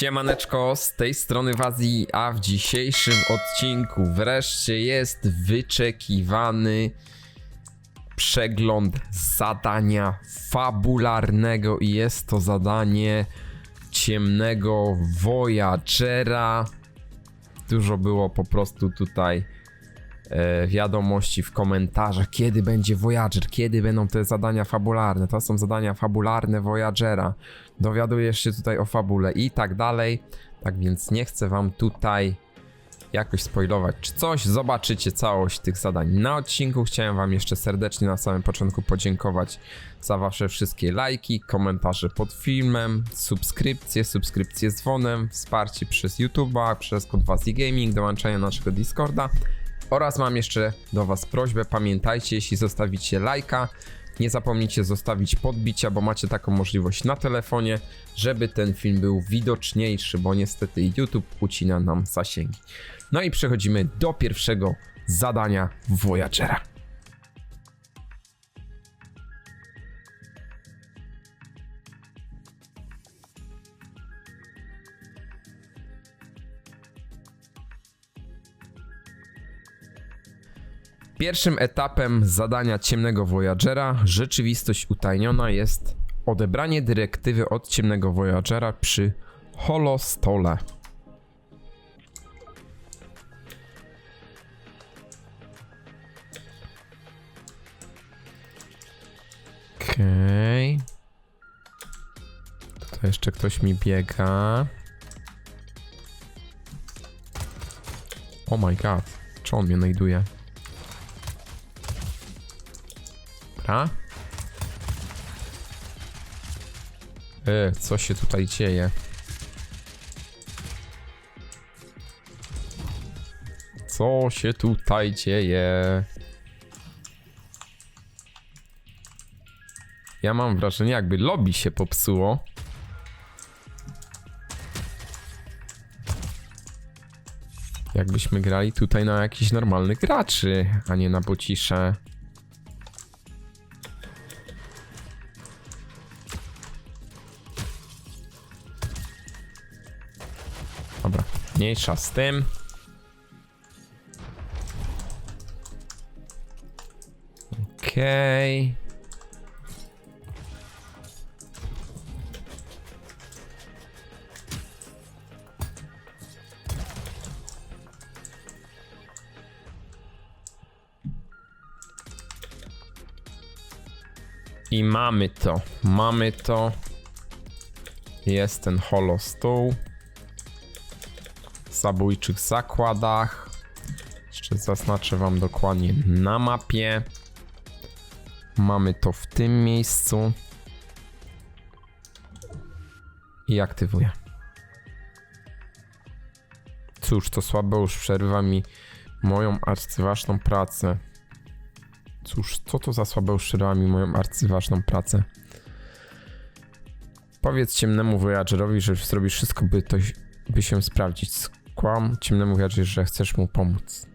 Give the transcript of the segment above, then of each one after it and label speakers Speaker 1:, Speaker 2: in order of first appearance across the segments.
Speaker 1: Siemaneczko, z tej strony Wazji, a w dzisiejszym odcinku wreszcie jest wyczekiwany przegląd zadania fabularnego i jest to zadanie ciemnego Voyagera. Dużo było po prostu tutaj wiadomości w komentarzach, kiedy będzie Voyager, kiedy będą te zadania fabularne. To są zadania fabularne Voyagera. Dowiadujesz się tutaj o fabule i tak dalej. Tak więc nie chcę wam tutaj jakoś spoilować czy coś. Zobaczycie całość tych zadań na odcinku. Chciałem wam jeszcze serdecznie na samym początku podziękować za wasze wszystkie lajki, komentarze pod filmem, subskrypcje, subskrypcje z dzwonem, wsparcie przez YouTube'a, przez kod Wazi Gaming, dołączanie do naszego Discorda. Oraz mam jeszcze do Was prośbę, pamiętajcie, jeśli zostawicie lajka, nie zapomnijcie zostawić podbicia, bo macie taką możliwość na telefonie, żeby ten film był widoczniejszy, bo niestety YouTube ucina nam zasięgi. No i przechodzimy do pierwszego zadania Voyagera. Pierwszym etapem zadania ciemnego Voyagera, rzeczywistość utajniona, jest odebranie dyrektywy od ciemnego Voyagera przy holostole. Okej. To jeszcze ktoś mi biega. Oh my god. Czy on mnie znajduje? E, co się tutaj dzieje? Co się tutaj dzieje? Ja mam wrażenie, jakby lobby się popsuło. Jakbyśmy grali tutaj na jakichś normalnych graczy, a nie na bocisze. Mniejsza z tym. Okej. I mamy to, mamy to. Jest ten holostół zabójczych zakładach. Jeszcze zaznaczę wam dokładnie na mapie. Mamy to w tym miejscu. I aktywuję. Cóż, to słabo już przerywa mi moją arcyważną pracę. Cóż, co to za słabo już przerywa mi moją arcyważną pracę? Powiedz ciemnemu Voyagerowi, że zrobisz wszystko, by to by się sprawdzić. Skłam ciemnemu Voyagerowi, że chcesz mu pomóc.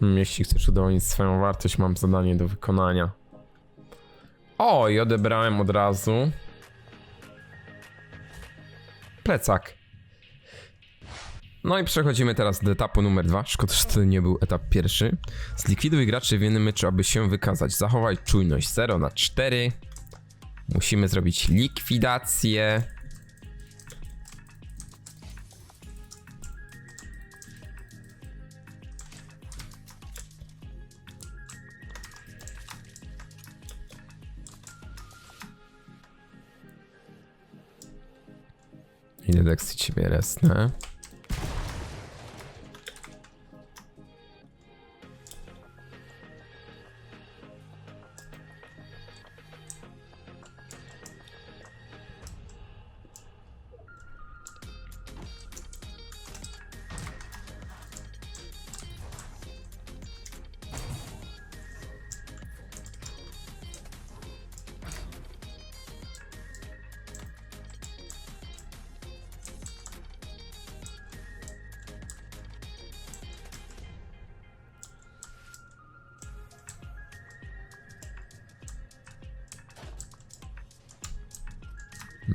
Speaker 1: Hmm, jeśli chcesz udowodnić swoją wartość, mam zadanie do wykonania. O, i odebrałem od razu. Plecak. No i przechodzimy teraz do etapu numer dwa. Szkoda, że to nie był etap pierwszy. Zlikwiduj graczy w jednym meczu, aby się wykazać. Zachowaj czujność 0 na 4. Musimy zrobić likwidację. Yine Lux içi biraz. Ha?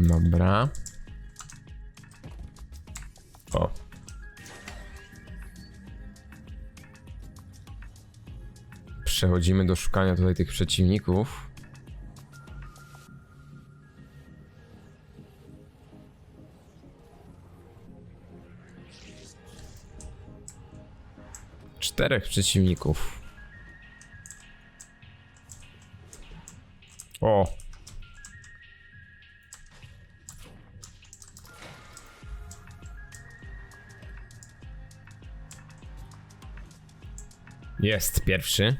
Speaker 1: Dobra. O. Przechodzimy do szukania tutaj tych przeciwników. Czterech przeciwników. O, Jest pierwszy.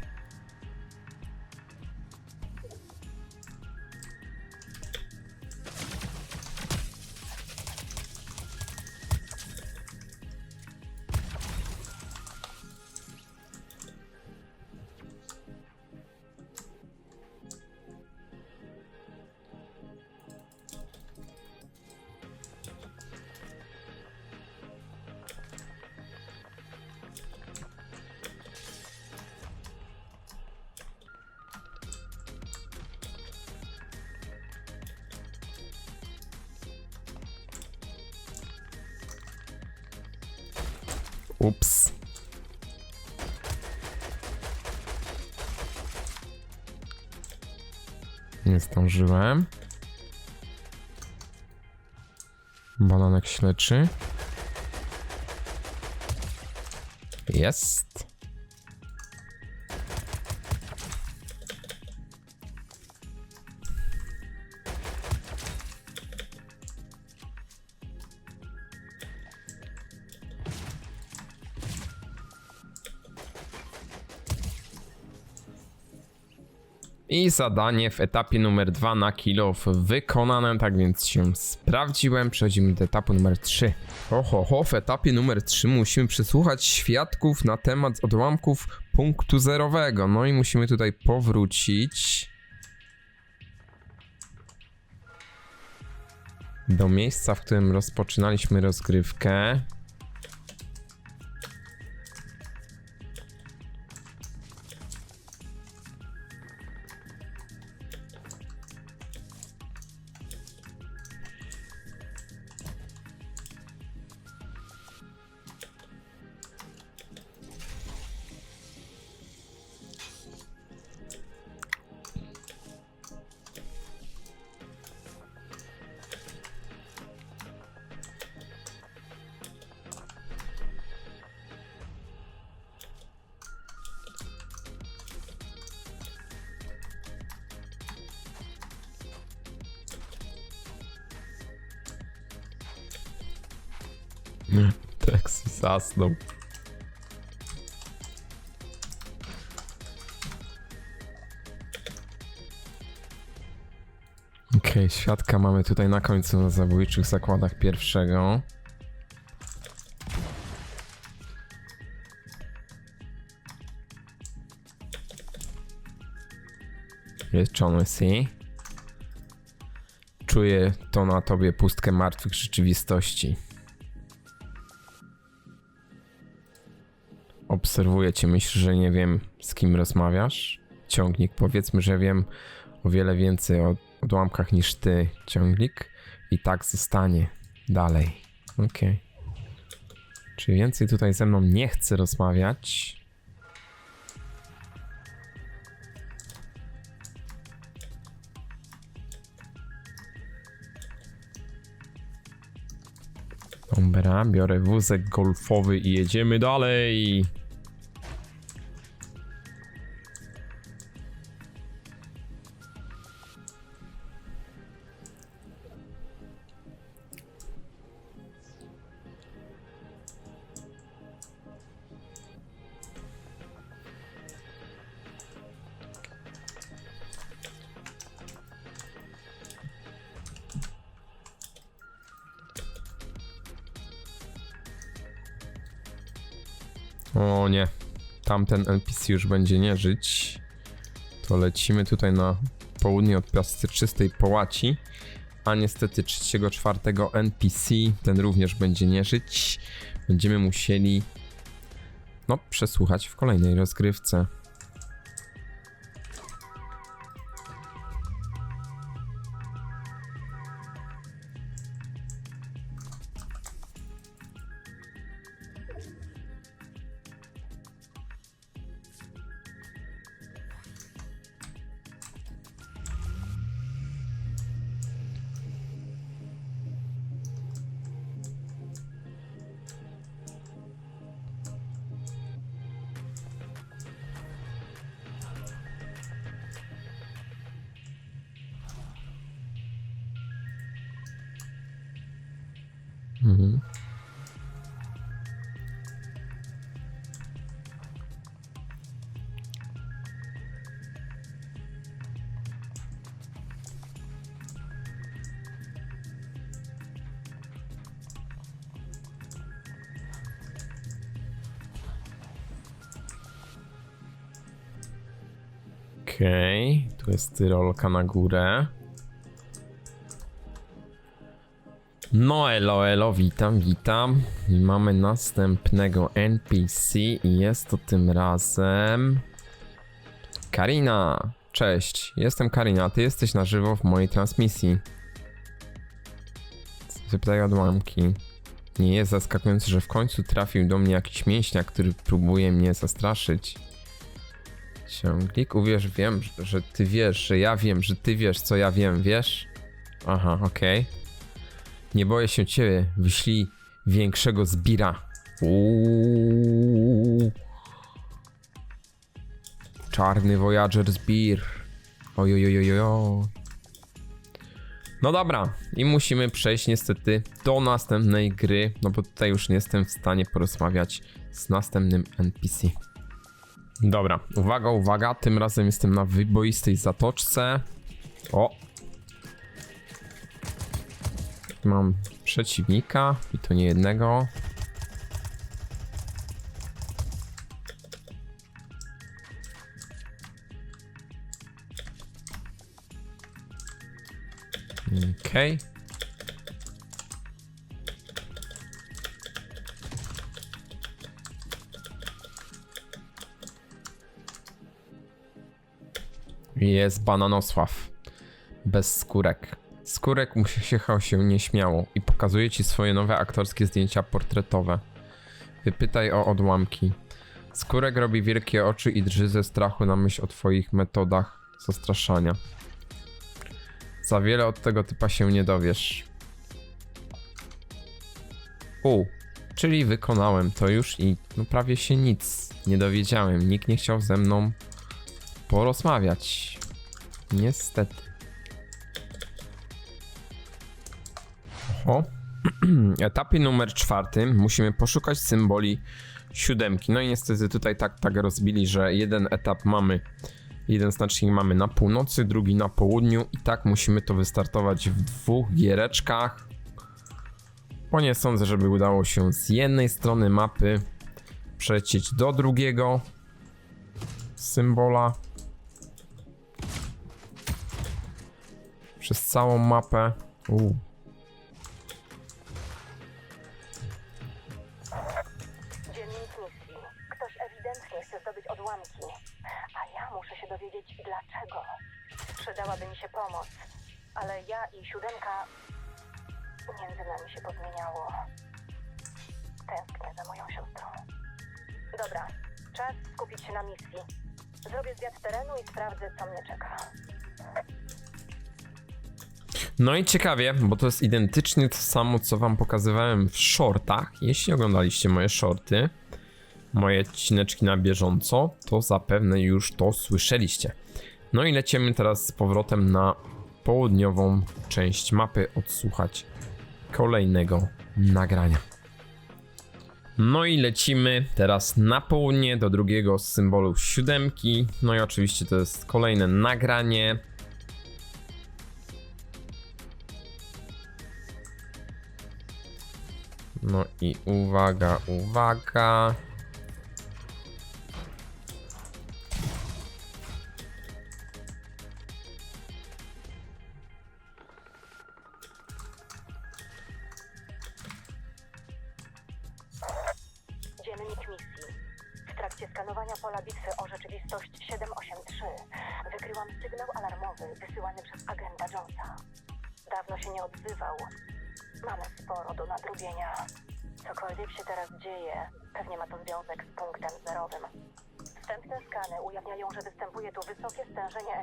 Speaker 1: Ups. Nie zdążyłem. Bananek śledczy. Jest. I zadanie w etapie numer 2 na kilo wykonane, tak więc się sprawdziłem. Przechodzimy do etapu numer 3. Oho, ho, w etapie numer 3 musimy przesłuchać świadków na temat odłamków punktu zerowego. No i musimy tutaj powrócić do miejsca, w którym rozpoczynaliśmy rozgrywkę. Teksy zasnął. Okej, świadka mamy tutaj na końcu na zabójczych zakładach pierwszego. Jest John. Czuję to na tobie pustkę martwych rzeczywistości. Obserwuję cię, myślę, że nie wiem z kim rozmawiasz. Ciągnik, powiedzmy, że wiem o wiele więcej o odłamkach niż ty, ciągnik. I tak zostanie dalej. Okej. Czyli więcej tutaj ze mną nie chce rozmawiać. Dobra, biorę wózek golfowy i jedziemy dalej. O nie, tamten NPC już będzie nie żyć. To lecimy tutaj na południe od piastrzystej połaci. A niestety trzeciego, czwartego NPC, ten również będzie nie żyć. Będziemy musieli no, przesłuchać w kolejnej rozgrywce. Mhm. Okej, tu jest tyrolka na górę. No elo, elo, witam, witam. Mamy następnego NPC i jest to tym razem... Karina! Cześć, jestem Karina, ty jesteś na żywo w mojej transmisji. Wypytaj odłamki. Nie jest zaskakujące, że w końcu trafił do mnie jakiś mięśniak, który próbuje mnie zastraszyć. Ciąglik, uwierz, wiem, że- ty wiesz, że ja wiem, że ty wiesz, co ja wiem, wiesz? Aha, okej. Nie boję się ciebie, wyślij większego zbira. Uuu. Czarny Voyager zbir. Ojojojojo. No dobra, i musimy przejść niestety do następnej gry, no bo tutaj już nie jestem w stanie porozmawiać z następnym NPC. Dobra, uwaga, uwaga, tym razem jestem na wyboistej zatoczce. O! Mam przeciwnika i to nie jednego. Okej. Jest bananosław. Bez skórek. Skórek uśmiechał się nieśmiało i pokazuje ci swoje nowe aktorskie zdjęcia portretowe. Wypytaj o odłamki. Skórek robi wielkie oczy i drży ze strachu na myśl o twoich metodach zastraszania. Za wiele od tego typa się nie dowiesz. U, czyli wykonałem to już i no prawie się nic nie dowiedziałem. Nikt nie chciał ze mną porozmawiać. Niestety. Oho. Etapie numer czwarty musimy poszukać symboli siódemki. No i niestety tutaj tak, tak rozbili, że jeden etap mamy, jeden znacznik mamy na północy, drugi na południu i tak musimy to wystartować w dwóch giereczkach. Bo nie sądzę, żeby udało się z jednej strony mapy przecieć do drugiego symbola przez całą mapę.
Speaker 2: Dlaczego. Przydałaby mi się pomoc, ale ja i siódemka między nami się pozmieniało. Tęsknię za moją siostrą. Dobra, czas skupić się na misji. Zrobię zwiat terenu i sprawdzę, co mnie czeka.
Speaker 1: No i ciekawie, bo to jest identycznie to samo, co wam pokazywałem w shortach. Jeśli oglądaliście moje shorty, moje odcineczki na bieżąco, to zapewne już to słyszeliście. No i lecimy teraz z powrotem na południową część mapy odsłuchać kolejnego nagrania. No i lecimy teraz na południe do drugiego z symbolu siódemki. No i oczywiście to jest kolejne nagranie. No i uwaga, uwaga.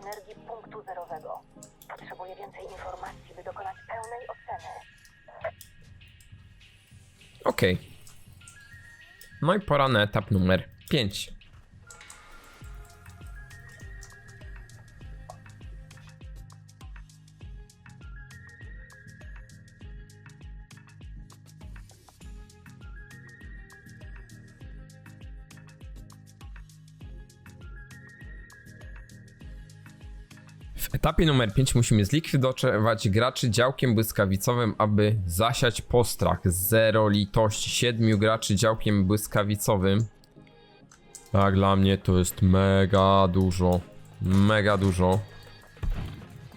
Speaker 2: Energii punktu zerowego. Potrzebuję więcej informacji, by dokonać pełnej oceny.
Speaker 1: Okej. No i pora na etap numer 5. etapie numer 5 musimy zlikwidować graczy działkiem błyskawicowym, aby zasiać postrach. Zero litości. Siedmiu graczy działkiem błyskawicowym. Tak, dla mnie to jest mega dużo. Mega dużo.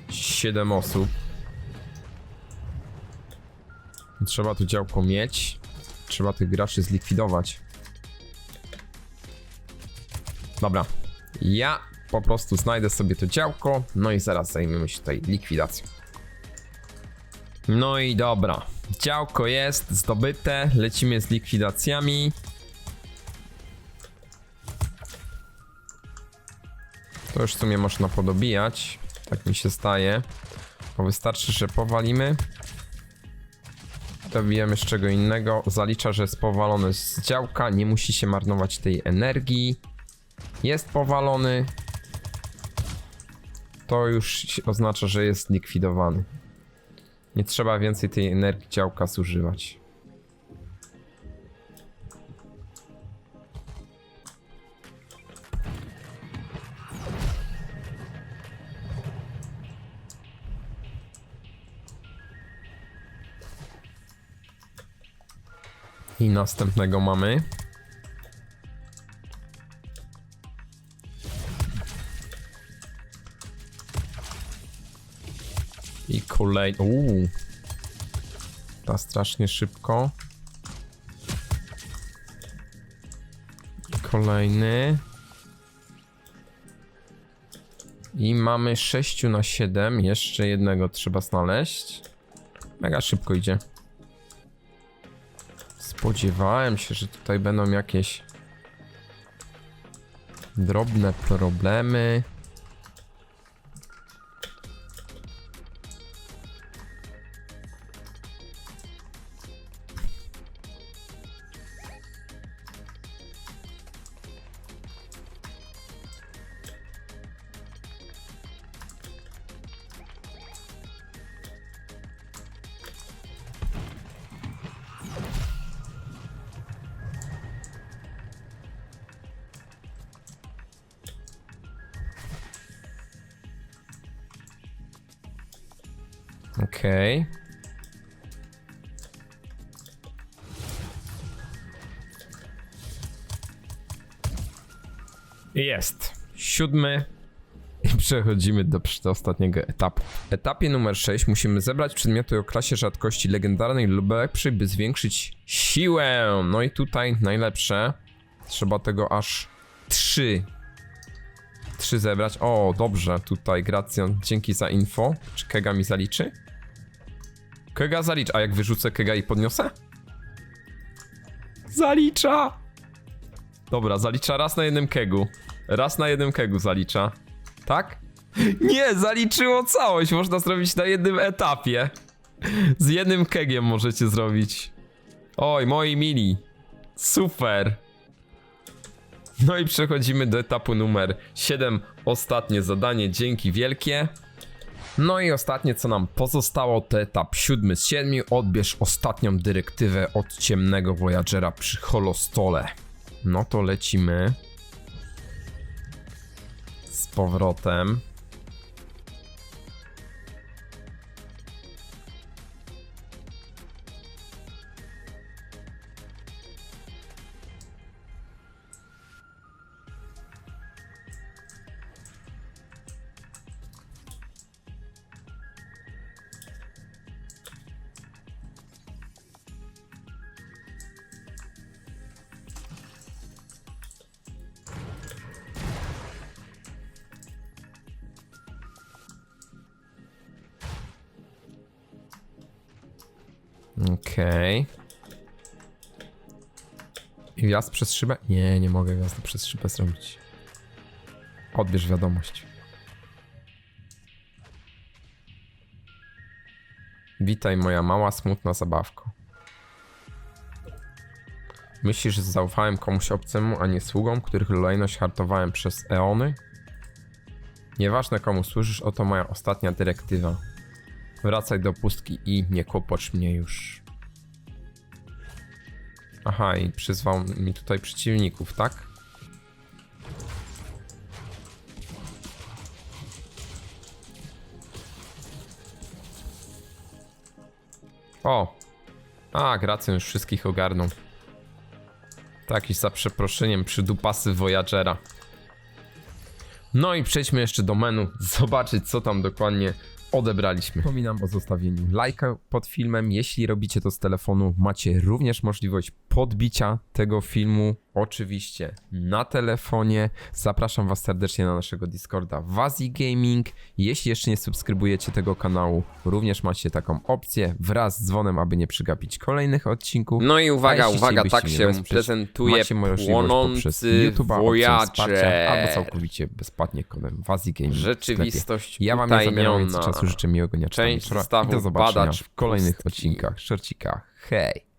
Speaker 1: 7 osób. Trzeba tu działko mieć. Trzeba tych graczy zlikwidować. Dobra. Ja po prostu znajdę sobie to działko, no i zaraz zajmiemy się tutaj likwidacją. No i dobra. Działko jest zdobyte, lecimy z likwidacjami. To już w sumie można podobijać, tak mi się staje. Bo wystarczy, że powalimy. Dobijemy z czego innego. Zalicza, że jest powalony z działka, nie musi się marnować tej energii. Jest powalony. To już oznacza, że jest likwidowany. Nie trzeba więcej tej energii działka zużywać. I następnego mamy. I kolej. Uuu. Ta strasznie szybko. Kolejny. I mamy 6 na 7. Jeszcze jednego trzeba znaleźć. Mega szybko idzie. Spodziewałem się, że tutaj będą jakieś drobne problemy. Okej. Jest. Siódmy. I przechodzimy do do ostatniego etapu. W etapie numer 6 musimy zebrać przedmioty o klasie rzadkości legendarnej lub lepszej, by zwiększyć siłę. No i tutaj najlepsze. Trzeba tego aż 3. 3 zebrać. O, dobrze, tutaj Gracjan, dzięki za info. Czy Kega mi zaliczy? Kega zalicza, a jak wyrzucę Kega i podniosę? Zalicza! Dobra, zalicza raz na jednym kegu. Raz na jednym kegu zalicza. Tak? Nie, zaliczyło całość. Można zrobić na jednym etapie. Z jednym kegiem możecie zrobić. Oj, moi mili. Super. No i przechodzimy do etapu numer 7. Ostatnie zadanie, dzięki wielkie. No i ostatnie, co nam pozostało, to etap 7 z 7. Odbierz ostatnią dyrektywę od ciemnego Voyagera przy holostole. No to lecimy. Z powrotem. Wjazd przez szybę? Nie, nie mogę wjazdu przez szybę zrobić. Odbierz wiadomość. Witaj moja mała, smutna zabawko. Myślisz, że zaufałem komuś obcemu, a nie sługom, których lojalność hartowałem przez eony? Nieważne komu służysz, oto moja ostatnia dyrektywa. Wracaj do pustki i nie kłopocz mnie już. Aha, i przyzwał mi tutaj przeciwników, tak? O! A, Gracjan już wszystkich ogarnął. Taki za przeproszeniem przydupasy Voyagera. No i przejdźmy jeszcze do menu, zobaczyć co tam dokładnie odebraliśmy. Przypominam o zostawieniu lajka pod filmem. Jeśli robicie to z telefonu, macie również możliwość podbicia tego filmu, oczywiście na telefonie. Zapraszam Was serdecznie na naszego Discorda Wazi Gaming. Jeśli jeszcze nie subskrybujecie tego kanału, również macie taką opcję wraz z dzwonem, aby nie przegapić kolejnych odcinków.
Speaker 3: No i uwaga, uwaga, tak się
Speaker 1: wesprzeć,
Speaker 3: prezentuje płonący Voyager.
Speaker 1: albo całkowicie bezpłatnie kodem Wazi Gaming.
Speaker 3: Rzeczywistość
Speaker 1: Ja wam nie zabieram więcej czasu, życzę miłego dnia
Speaker 3: Część
Speaker 1: do zobaczenia
Speaker 3: badacz
Speaker 1: w kolejnych odcinkach, szorcikach. Hej!